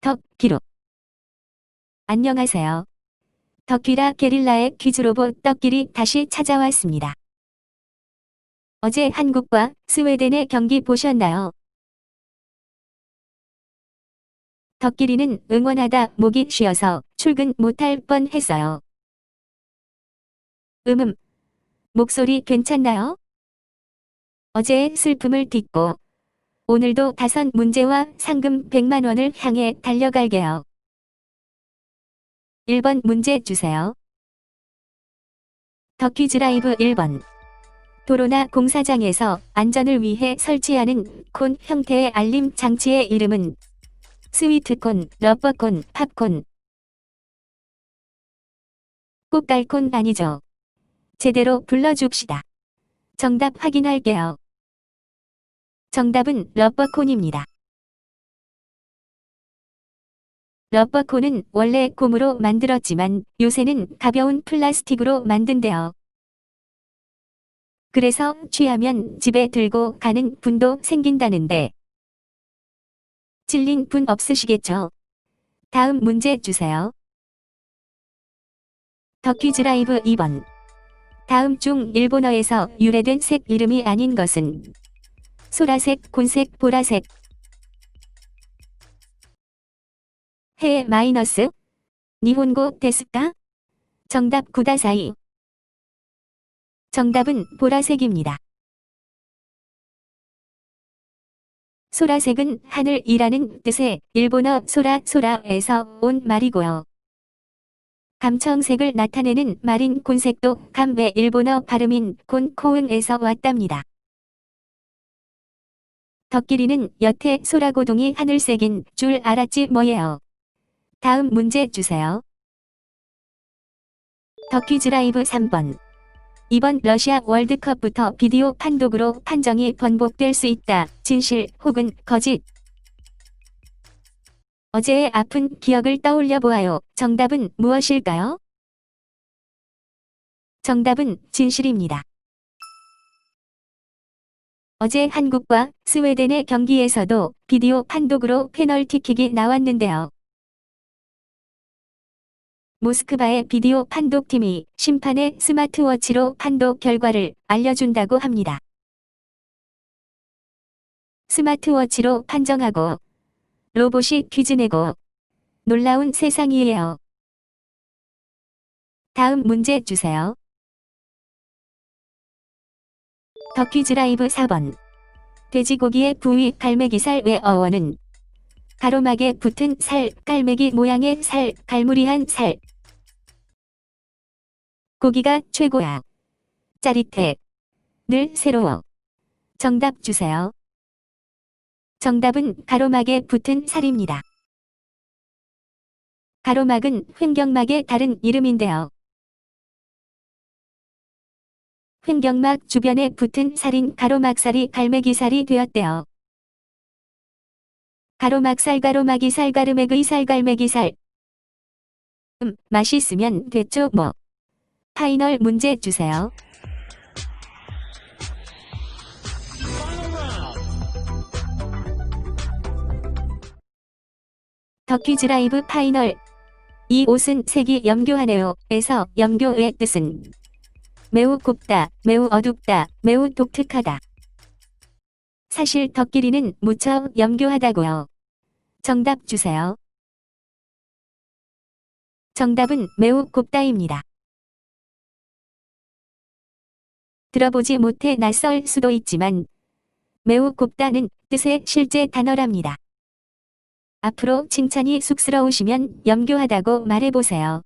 덕 기록 안녕하세요. 덕귀라 게릴라의 퀴즈 로봇 떡길이 다시 찾아왔습니다. 어제 한국과 스웨덴의 경기 보셨나요? 덕길이는 응원하다 목이 쉬어서 출근 못할 뻔 했어요. 음음. 목소리 괜찮나요? 어제의 슬픔을 딛고 오늘도 다섯 문제와 상금 100만 원을 향해 달려갈게요. 1번 문제 주세요. 더 퀴즈 라이브 1번. 도로나 공사장에서 안전을 위해 설치하는 콘 형태의 알림 장치의 이름은 스위트콘, 러버콘, 팝콘. 꽃갈콘 아니죠. 제대로 불러줍시다. 정답 확인할게요. 정답은 러버콘입니다. 러버콘은 원래 곰으로 만들었지만 요새는 가벼운 플라스틱으로 만든대요. 그래서 취하면 집에 들고 가는 분도 생긴다는데 질린 분 없으시겠죠? 다음 문제 주세요. 더 퀴즈 라이브 2번. 다음 중 일본어에서 유래된 색 이름이 아닌 것은 소라색, 곤색, 보라색. 해 마이너스? 니혼고 데스까? 정답 구다사이. 정답은 보라색입니다. 소라색은 하늘이라는 뜻의 일본어 소라 소라에서 온 말이고요. 감청색을 나타내는 말인 곤색도 감의 일본어 발음인 곤 코응에서 왔답니다. 덕길이는 여태 소라고동이 하늘색인 줄 알았지 뭐예요. 다음 문제 주세요. 덕퀴즈 라이브 3번. 이번 러시아 월드컵부터 비디오 판독으로 판정이 번복될 수 있다. 진실 혹은 거짓. 어제의 아픈 기억을 떠올려 보아요. 정답은 무엇일까요? 정답은 진실입니다. 어제 한국과 스웨덴의 경기에서도 비디오 판독으로 페널티킥이 나왔는데요. 모스크바의 비디오 판독팀이 심판의 스마트워치로 판독 결과를 알려준다고 합니다. 스마트워치로 판정하고 로봇이 퀴즈 내고 놀라운 세상이에요. 다음 문제 주세요. 더 퀴즈 라이브 4번. 돼지고기의 부위 갈매기살 외 어원은 가로막에 붙은 살, 깔매기 모양의 살, 갈무리한 살. 고기가 최고야. 짜릿해. 늘 새로워. 정답 주세요. 정답은 가로막에 붙은 살입니다. 가로막은 횡격막의 다른 이름인데요. 횡격막 주변에 붙은 살인 가로막살이 갈매기살이 되었대요. 가로막살 가로막이살 가르맥의 살 갈매기살 음, 맛있으면 됐죠 뭐. 파이널 문제 주세요. 더 퀴즈 라이브 파이널 이 옷은 색이 염교하네요. 에서 염교의 뜻은 매우 곱다, 매우 어둡다, 매우 독특하다. 사실 덕길이는 무척 염교하다고요. 정답 주세요. 정답은 매우 곱다입니다. 들어보지 못해 낯설 수도 있지만 매우 곱다는 뜻의 실제 단어랍니다. 앞으로 칭찬이 쑥스러우시면 염교하다고 말해보세요.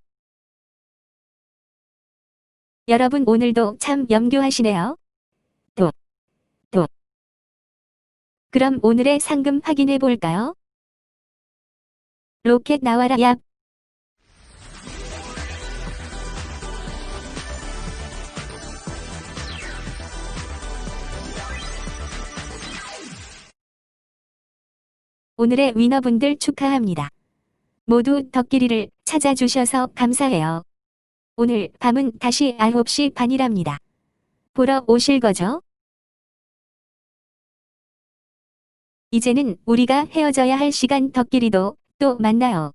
여러분 오늘도 참 염교하시네요. 또, 또. 그럼 오늘의 상금 확인해 볼까요? 로켓 나와라 얍. 오늘의 위너분들 축하합니다. 모두 덕기리를 찾아주셔서 감사해요. 오늘 밤은 다시 9시 반이랍니다. 보러 오실 거죠? 이제는 우리가 헤어져야 할 시간 덕기리도 또 만나요.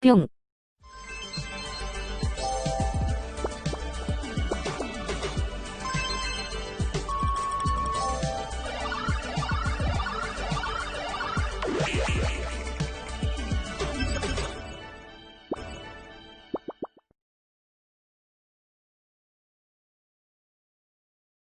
뿅.